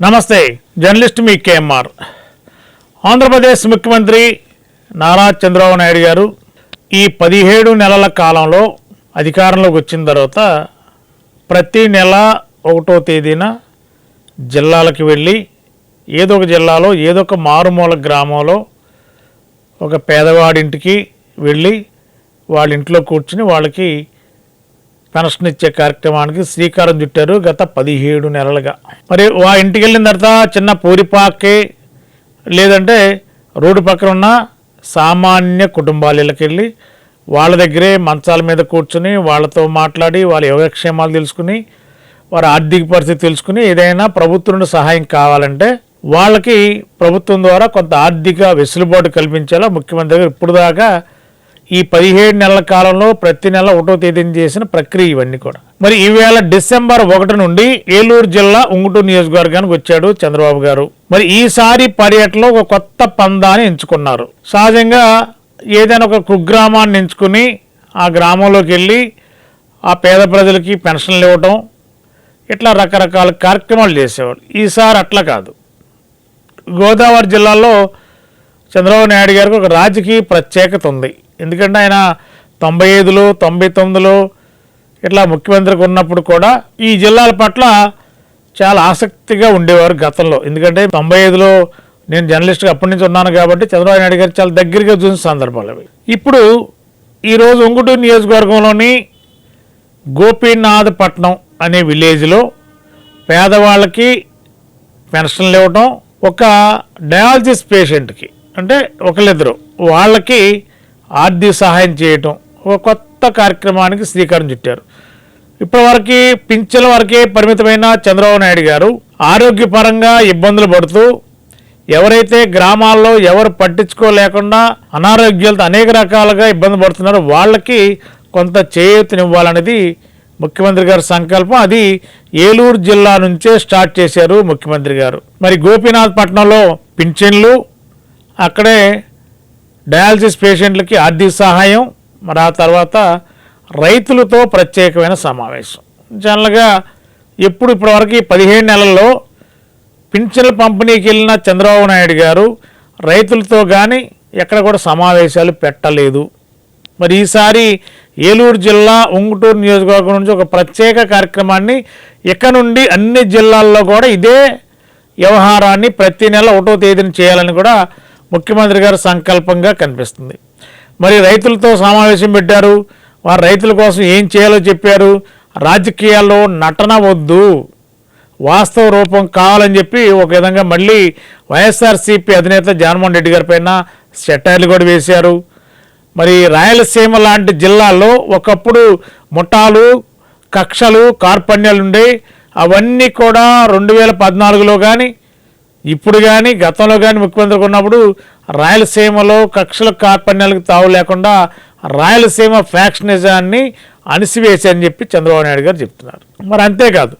నమస్తే జర్నలిస్ట్ మీ కేఎంఆర్. ఆంధ్రప్రదేశ్ ముఖ్యమంత్రి నారా చంద్రబాబు నాయుడు గారు ఈ పదిహేడు నెలల కాలంలో అధికారంలోకి వచ్చిన తర్వాత ప్రతి నెల ఒకటో తేదీన జిల్లాలకు వెళ్ళి ఏదో ఒక జిల్లాలో ఏదో ఒక మారుమూల గ్రామంలో ఒక పేదవాడింటికి వెళ్ళి వాళ్ళ ఇంట్లో కూర్చుని వాళ్ళకి పెన్షన్ ఇచ్చే కార్యక్రమానికి శ్రీకారం చుట్టారు గత పదిహేడు నెలలుగా. మరి వా ఇంటికి వెళ్ళిన తర్వాత చిన్న పూరిపాకే లేదంటే రోడ్డు పక్కన ఉన్న సామాన్య కుటుంబాలకి వెళ్ళి వాళ్ళ దగ్గరే మంచాల మీద కూర్చుని వాళ్ళతో మాట్లాడి వాళ్ళ యోగక్షేమాలు తెలుసుకుని వారి ఆర్థిక పరిస్థితి తెలుసుకుని ఏదైనా ప్రభుత్వం నుండి సహాయం కావాలంటే వాళ్ళకి ప్రభుత్వం ద్వారా కొంత ఆర్థిక వెసులుబాటు కల్పించేలా ముఖ్యమంత్రి గారు ఇప్పుడు దాకా ఈ పదిహేడు నెలల కాలంలో ప్రతి నెల ఒకటో తేదీని చేసిన ప్రక్రియ ఇవన్నీ కూడా. మరి ఈవేళ డిసెంబర్ ఒకటి నుండి ఏలూరు జిల్లా ఉంగుటూరు నియోజకవర్గానికి వచ్చాడు చంద్రబాబు గారు. మరి ఈసారి పర్యటనలో ఒక కొత్త పందాన్ని ఎంచుకున్నారు. సహజంగా ఏదైనా ఒక కుగ్రామాన్ని ఎంచుకుని ఆ గ్రామంలోకి వెళ్ళి ఆ పేద ప్రజలకి పెన్షన్లు ఇవ్వటం ఇట్లా రకరకాల కార్యక్రమాలు చేసేవాళ్ళు. ఈసారి అట్లా కాదు. గోదావరి జిల్లాలో చంద్రబాబు నాయుడు గారికి ఒక రాజకీయ ప్రత్యేకత ఉంది. ఎందుకంటే ఆయన తొంభై ఐదులో తొంభై తొమ్మిదిలో ఇట్లా ముఖ్యమంత్రికి ఉన్నప్పుడు కూడా ఈ జిల్లాల పట్ల చాలా ఆసక్తిగా ఉండేవారు గతంలో. ఎందుకంటే తొంభై ఐదులో నేను జర్నలిస్ట్గా అప్పటి నుంచి ఉన్నాను కాబట్టి చంద్రబాబు నాయుడు గారు చాలా దగ్గరగా చూసిన సందర్భాలు అవి. ఇప్పుడు ఈరోజు ఉంగుటూరు నియోజకవర్గంలోని గోపీనాథపట్నం అనే విలేజ్లో పేదవాళ్ళకి పెన్షన్లు ఇవ్వటం ఒక డయాలసిస్ పేషెంట్కి అంటే ఒకళ్ళిద్దరు వాళ్ళకి ఆర్థిక సహాయం చేయటం ఒక కొత్త కార్యక్రమానికి శ్రీకారం చుట్టారు. ఇప్పటివరకు పింఛన్ల వరకే పరిమితమైన చంద్రబాబు నాయుడు గారు ఆరోగ్యపరంగా ఇబ్బందులు పడుతూ ఎవరైతే గ్రామాల్లో ఎవరు పట్టించుకోలేకుండా అనారోగ్యాలతో అనేక రకాలుగా ఇబ్బంది పడుతున్నారో వాళ్ళకి కొంత చేయూతనివ్వాలనేది ముఖ్యమంత్రి గారి సంకల్పం. అది ఏలూరు జిల్లా నుంచే స్టార్ట్ చేశారు ముఖ్యమంత్రి గారు. మరి గోపీనాథ్ పట్నంలో పింఛన్లు అక్కడే డయాలసిస్ పేషెంట్లకి ఆర్థిక సహాయం మరి ఆ తర్వాత రైతులతో ప్రత్యేకమైన సమావేశం. జనరల్గా ఎప్పుడు ఇప్పటివరకు పదిహేను నెలల్లో పింఛన్ల పంపిణీకి వెళ్ళిన చంద్రబాబు నాయుడు గారు రైతులతో కానీ ఎక్కడ కూడా సమావేశాలు పెట్టలేదు. మరి ఈసారి ఏలూరు జిల్లా ఉంగుటూరు నియోజకవర్గం నుంచి ఒక ప్రత్యేక కార్యక్రమాన్ని ఇక్కడ నుండి అన్ని జిల్లాల్లో కూడా ఇదే వ్యవహారాన్ని ప్రతి నెల ఒకటో తేదీని చేయాలని కూడా ముఖ్యమంత్రి గారి సంకల్పంగా కనిపిస్తుంది. మరి రైతులతో సమావేశం పెట్టారు. వారు రైతుల కోసం ఏం చేయాలో చెప్పారు. రాజకీయాల్లో నటన వద్దు. వాస్తవ రూపం కావాలని చెప్పి ఒక విధంగా మళ్ళీ వైఎస్ఆర్సీపీ అధినేత జగన్మోహన్ రెడ్డి గారి పైన సెటైర్లు కూడా వేశారు. మరి రాయలసీమ లాంటి జిల్లాల్లో ఒకప్పుడు ముఠాలు కక్షలు కార్పణ్యాలు ఉండే అవన్నీ కూడా రెండు వేల పద్నాలుగులో కానీ ఇప్పుడు కానీ గతంలో కానీ ముఖ్యమంత్రికి ఉన్నప్పుడు రాయలసీమలో కక్షల కార్పణ్యాలకు తావు లేకుండా రాయలసీమ ఫ్యాక్షనిజాన్ని అణిసివేశారని చెప్పి చంద్రబాబు నాయుడు గారు చెప్తున్నారు. మరి అంతేకాదు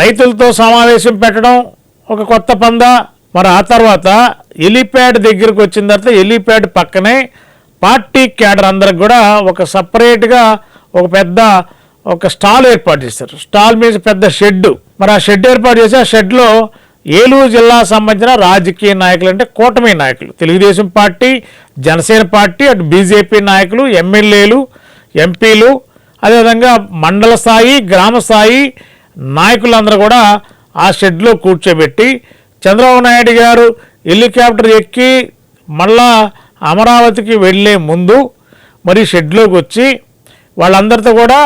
రైతులతో సమావేశం పెట్టడం ఒక కొత్త పందా. మరి ఆ తర్వాత ఎలిప్యాడ్ దగ్గరకు వచ్చిన తర్వాత ఎలిప్యాడ్ పక్కనే పార్టీ క్యాడర్ అందరికి కూడా ఒక సపరేట్గా ఒక పెద్ద ఒక స్టాల్ ఏర్పాటు చేశారు. స్టాల్ మీద పెద్ద షెడ్ మరి ఆ షెడ్ ఏర్పాటు చేసి ఆ షెడ్లో ఏలూరు జిల్లా సంబంధించిన రాజకీయ నాయకులు అంటే కూటమి నాయకులు. తెలుగుదేశం పార్టీ జనసేన పార్టీ అటు బీజేపీ నాయకులు ఎమ్మెల్యేలు ఎంపీలు అదేవిధంగా మండల స్థాయి గ్రామ స్థాయి నాయకులందరూ కూడా ఆ షెడ్లో కూర్చోబెట్టి చంద్రబాబు నాయుడు గారు హెలికాప్టర్ ఎక్కి మళ్ళా అమరావతికి వెళ్ళే ముందు మరి షెడ్లోకి వచ్చి వాళ్ళందరితో కూడా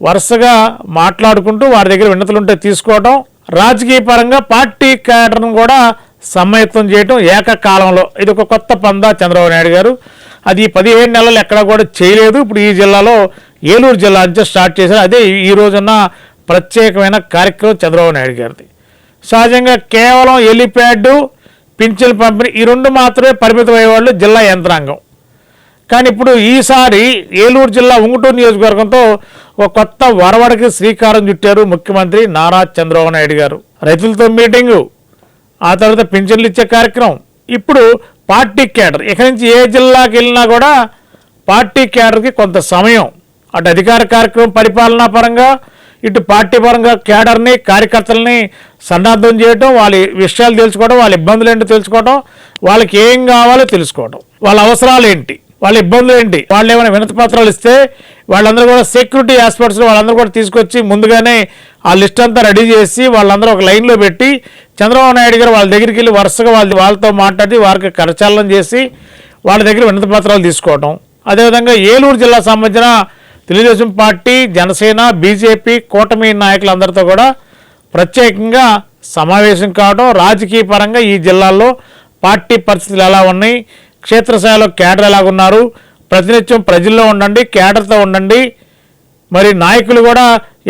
వరుసగా మాట్లాడుకుంటూ వారి దగ్గర విన్నతులు ఉంటే తీసుకోవడం రాజకీయ పరంగా పార్టీ క్యాడర్ను కూడా సమ్మయత్వం చేయటం ఏకకాలంలో. ఇది ఒక కొత్త పందా చంద్రబాబు నాయుడు గారు. అది పదిహేను నెలలు ఎక్కడ కూడా చేయలేదు. ఇప్పుడు ఈ జిల్లాలో ఏలూరు జిల్లా నుంచి స్టార్ట్ చేశారు. అదే ఈ- రోజున్న ప్రత్యేకమైన కార్యక్రమం చంద్రబాబు నాయుడు గారిది. సహజంగా కేవలం ఎలిప్యాడ్ పింఛన్ పంపిణీ ఈ రెండు మాత్రమే పరిమితమయ్యేవాళ్ళు జిల్లా యంత్రాంగం. కానీ ఇప్పుడు ఈసారి ఏలూరు జిల్లా ఉంగుటూరు నియోజకవర్గంతో ఒక కొత్త వరవడికి శ్రీకారం చుట్టారు ముఖ్యమంత్రి నారా చంద్రబాబు నాయుడు గారు. రైతులతో మీటింగు ఆ తర్వాత పింఛన్లు ఇచ్చే కార్యక్రమం. ఇప్పుడు పార్టీ క్యాడర్ ఇక్కడి నుంచి ఏ జిల్లాకి వెళ్ళినా కూడా పార్టీ క్యాడర్కి కొంత సమయం. అటు అధికార కార్యక్రమం పరిపాలనా పరంగా ఇటు పార్టీ పరంగా క్యాడర్ని కార్యకర్తలని సన్నద్ధం చేయడం వాళ్ళ విషయాలు తెలుసుకోవడం వాళ్ళ ఇబ్బందులు ఏంటో తెలుసుకోవడం వాళ్ళకి ఏం కావాలో తెలుసుకోవడం వాళ్ళ అవసరాలు ఏంటి? వాళ్ళ ఇబ్బందులు ఏంటి? వాళ్ళు ఏమైనా వినతి పత్రాలు ఇస్తే వాళ్ళందరూ కూడా సెక్యూరిటీ ఆస్పెక్ట్స్ వాళ్ళందరూ కూడా తీసుకొచ్చి ముందుగానే ఆ లిస్ట్ అంతా రెడీ చేసి వాళ్ళందరూ ఒక లైన్లో పెట్టి చంద్రబాబు నాయుడు గారు వాళ్ళ దగ్గరికి వెళ్ళి వరుసగా వాళ్ళ వాళ్ళతో మాట్లాడి వారికి కరచాలనం చేసి వాళ్ళ దగ్గర వినతి పత్రాలు తీసుకోవడం అదేవిధంగా ఏలూరు జిల్లా సంబంధించిన తెలుగుదేశం పార్టీ జనసేన బీజేపీ కూటమి నాయకులందరితో కూడా ప్రత్యేకంగా సమావేశం కావడం రాజకీయ పరంగా ఈ జిల్లాల్లో పార్టీ పరిస్థితులు ఎలా ఉన్నాయి? క్షేత్రస్థాయిలో క్యాడర్ ఎలాగున్నారు ప్రతినిత్యం ప్రజల్లో ఉండండి కేడర్తో ఉండండి. మరి నాయకులు కూడా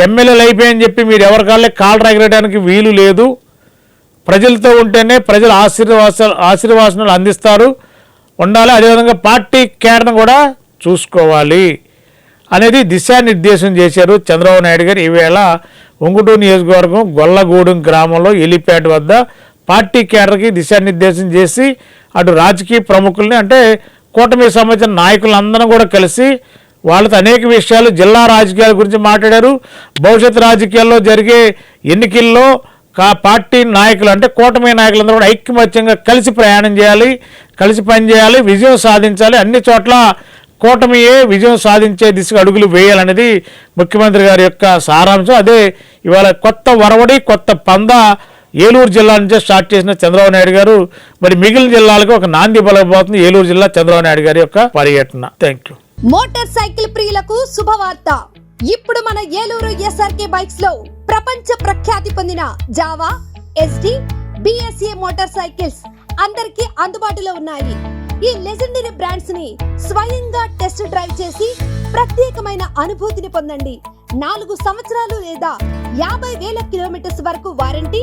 ఎమ్మెల్యేలు అయిపోయని చెప్పి మీరు ఎవరికాళ్ళే కాళ్ళు రగరడానికి వీలు లేదు. ప్రజలతో ఉంటేనే ప్రజలు ఆశీర్వాస ఆశీర్వాసనలు అందిస్తారు. ఉండాలి అదేవిధంగా పార్టీ కేటర్ను కూడా చూసుకోవాలి అనేది దిశానిర్దేశం చేశారు చంద్రబాబు నాయుడు గారు. ఈవేళ ఉంగుటూరు నియోజకవర్గం గొల్లగూడెం గ్రామంలో ఎలిప్యాడ్ వద్ద పార్టీ కేడర్కి దిశానిర్దేశం చేసి అటు రాజకీయ ప్రముఖుల్ని అంటే కూటమికి సంబంధించిన నాయకులందరం కూడా కలిసి వాళ్ళతో అనేక విషయాలు జిల్లా రాజకీయాల గురించి మాట్లాడారు. భవిష్యత్ రాజకీయాల్లో జరిగే ఎన్నికల్లో కా పార్టీ నాయకులు అంటే కూటమి నాయకులందరూ కూడా ఐక్యమత్యంగా కలిసి ప్రయాణం చేయాలి కలిసి పనిచేయాలి విజయం సాధించాలి. అన్ని చోట్ల కూటమియే విజయం సాధించే దిశగా అడుగులు వేయాలనేది ముఖ్యమంత్రి గారి యొక్క సారాంశం. అదే ఇవాళ కొత్త వరవడి కొత్త పంద ఏలూరు జిల్లా నుంచే స్టార్ట్ చేసిన చంద్రబాబు నాయుడు గారు మరి మిగిలిన జిల్లాలకు ఒక నాంది బలకపోతుంది ఏలూరు జిల్లా చంద్రబాబు నాయుడు గారి యొక్క పర్యటన. థ్యాంక్ యూ మోటార్ సైకిల్ ప్రియులకు శుభవార్త. ఇప్పుడు మన ఏలూరు ఎస్ఆర్కే బైక్స్లో ప్రపంచ ప్రఖ్యాతి పొందిన Jawa Yezdi BSA motor cycles అందరికీ అందుబాటులో ఉన్నాయి. ఈ లెజెండరీ బ్రాండ్స్ని స్వయంగా టెస్ట్ డ్రైవ్ చేసి ప్రత్యేకమైన అనుభూతిని పొందండి. నాలుగు సంవత్సరాలు లేదా యాభై వేల కిలోమీటర్స్ వరకు warranty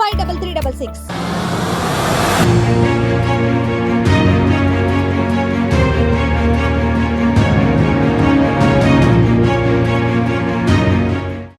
five double three double six